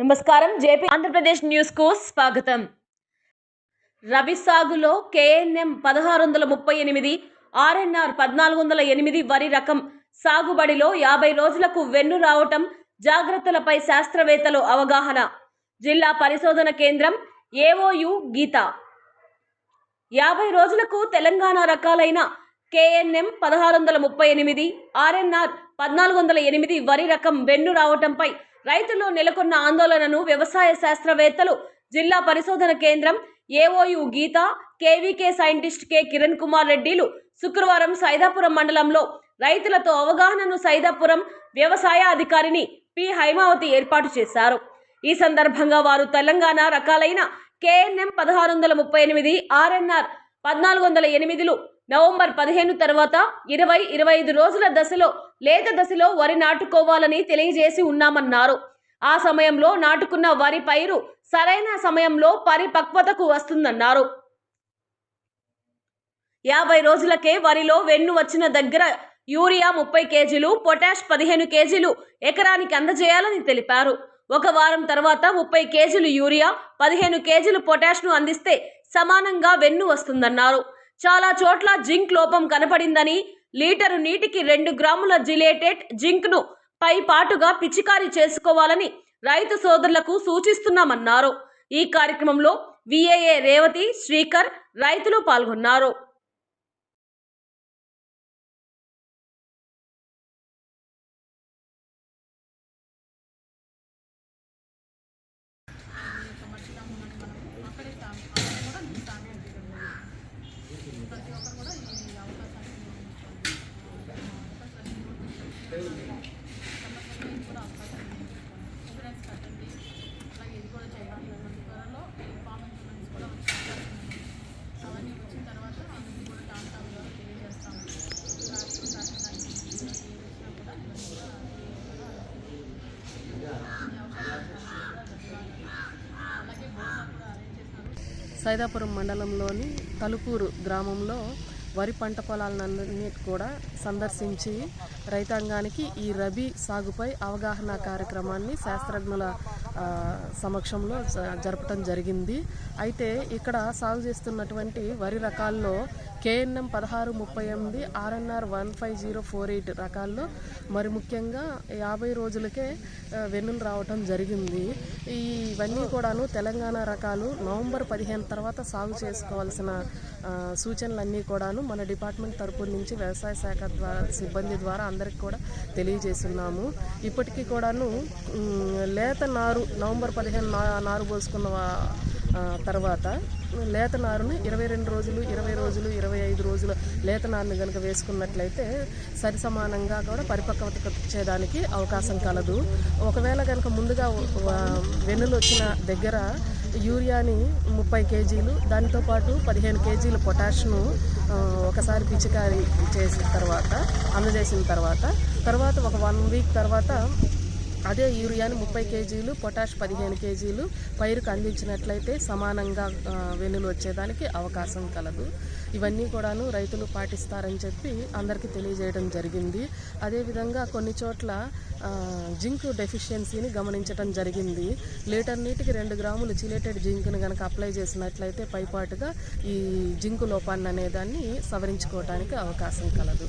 నమస్కారం. జేపీ ఆంధ్రప్రదేశ్ న్యూస్కు స్వాగతం. రవి సాగులో కేఎన్ఎం పదహారు వందల ముప్పై ఎనిమిది ఆర్ఎన్ఆర్ పద్నాలుగు వందల ఎనిమిది వరి రకం సాగుబడిలో యాభై రోజులకు వెన్ను రావటం జాగ్రత్తలపై శాస్త్రవేత్తలు అవగాహన. జిల్లా పరిశోధన కేంద్రం ఏఓయు గీత. యాభై రోజులకు తెలంగాణ రకాలైన కేఎన్ఎం పదహారు వందల ముప్పై ఎనిమిది ఆర్ఎన్ఆర్ పద్నాలుగు వందల ఎనిమిది వరి రకం వెన్ను రావటంపై రైతుల్లో నెలకొన్న ఆందోళనను వ్యవసాయ శాస్త్రవేత్తలు జిల్లా పరిశోధన కేంద్రం AOU Geetha KVK scientist K. Kiran Kumar రెడ్డిలు శుక్రవారం సైదాపురం మండలంలో రైతులతో అవగాహనను సైదాపురం వ్యవసాయ అధికారిని పి. హైమావతి ఏర్పాటు చేశారు. ఈ సందర్భంగా వారు తెలంగాణ రకాలైన కేఎన్ఎం పదహారు వందల ముప్పై ఎనిమిది ఆర్ఎన్ఆర్ పద్నాలుగు వందల ఎనిమిదిలు నవంబర్ పదిహేను తర్వాత ఇరవై ఇరవై ఐదు రోజుల దశలో లేత దశలో వరి నాటుకోవాలని తెలియజేసి ఉన్నామన్నారు. ఆ సమయంలో నాటుకున్న వరి పైరు సరైన సమయంలో పరిపక్వతకు వస్తుందన్నారు. యాభై రోజులకే వరిలో వెన్ను వచ్చిన దగ్గర యూరియా ముప్పై కేజీలు పొటాష్ పదిహేను కేజీలు ఎకరానికి అందజేయాలని తెలిపారు. ఒక వారం తర్వాత ముప్పై కేజీలు యూరియా పదిహేను కేజీలు పొటాష్ను అందిస్తే సమానంగా వెన్ను వస్తుందన్నారు. చాలా చోట్ల జింక్ లోపం కనపడిందని లీటరు నీటికి రెండు గ్రాముల జిలేటెడ్ జింక్ను పై పాటుగా పిచికారీ చేసుకోవాలని రైతు సోదరులకు సూచిస్తున్నామన్నారు. ఈ కార్యక్రమంలో విఏఏ రేవతి శ్రీకర్ రైతులు పాల్గొన్నారు అవన్నీ వచ్చిన తర్వాత అవన్నీ కూడా టాప్ టాప్గా తెలియజేస్తాము ట్రాక్టర్ ట్రాక్టర్ ఏ వచ్చినా కూడా ఇవన్నీ కూడా అలాగే భోజనం కూడా అరేంజ్ చేసినారు సైదాపురం మండలంలోని తలుపూరు గ్రామంలో వరి పంట పొలాలన్నిటి కూడా సందర్శించి రైతాంగానికి ఈ రబీ సాగుపై అవగాహన కార్యక్రమాన్ని శాస్త్రజ్ఞుల సమక్షంలో జ- జరపటం జరిగింది. అయితే ఇక్కడ సాగు చేస్తున్నటువంటి వరి రకాల్లో కేఎన్ఎం పదహారు ముప్పై ఎనిమిది RNR one five zero four eight రకాల్లో మరి ముఖ్యంగా యాభై రోజులకే వెన్నులు రావటం జరిగింది. ఈ ఇవన్నీ కూడాను తెలంగాణ రకాలు నవంబర్ పదిహేను తర్వాత సాగు చేసుకోవాల్సిన సూచనలన్నీ కూడాను మన డిపార్ట్మెంట్ తరపు నుంచి వ్యవసాయ శాఖ ద్వారా సిబ్బంది ద్వారా అందరికి కూడా తెలియజేస్తున్నాము. ఇప్పటికీ కూడాను లేత నారు నవంబర్ పదిహేను నారు పోసుకున్న తర్వాత లేత నారుని ఇరవై రెండు రోజులు ఇరవై రోజులు ఇరవై ఐదు రోజులు లేత నారుని కనుక వేసుకున్నట్లయితే సరి సమానంగా కూడా పరిపక్వత వచ్చేదానికి అవకాశం కలదు. ఒకవేళ కనుక ముందుగా వెన్నులు వచ్చిన దగ్గర యూరియాని ముప్పై కేజీలు దానితో పాటు పదిహేను కేజీలు పొటాష్ను ఒకసారి పిచికారీ చేసిన తర్వాత అందజేసిన తర్వాత తర్వాత ఒక వన్ వీక్ తర్వాత అదే యూరియాని ముప్పై కేజీలు పొటాష్ పదిహేను కేజీలు పైరుకు అందించినట్లయితే సమానంగా వెన్నులు వచ్చేదానికి అవకాశం కలదు. ఇవన్నీ కూడాను రైతులు పాటిస్తారని చెప్పి అందరికీ తెలియజేయడం జరిగింది. అదేవిధంగా కొన్ని చోట్ల జింక్ డెఫిషియన్సీని గమనించడం జరిగింది. లీటర్ నీటికి రెండు గ్రాములు చిలేటెడ్ జింక్ను కనుక అప్లై చేసినట్లయితే పైపాటుగా ఈ జింకు లోపాన్ని అనేదాన్ని సవరించుకోవడానికి అవకాశం కలదు.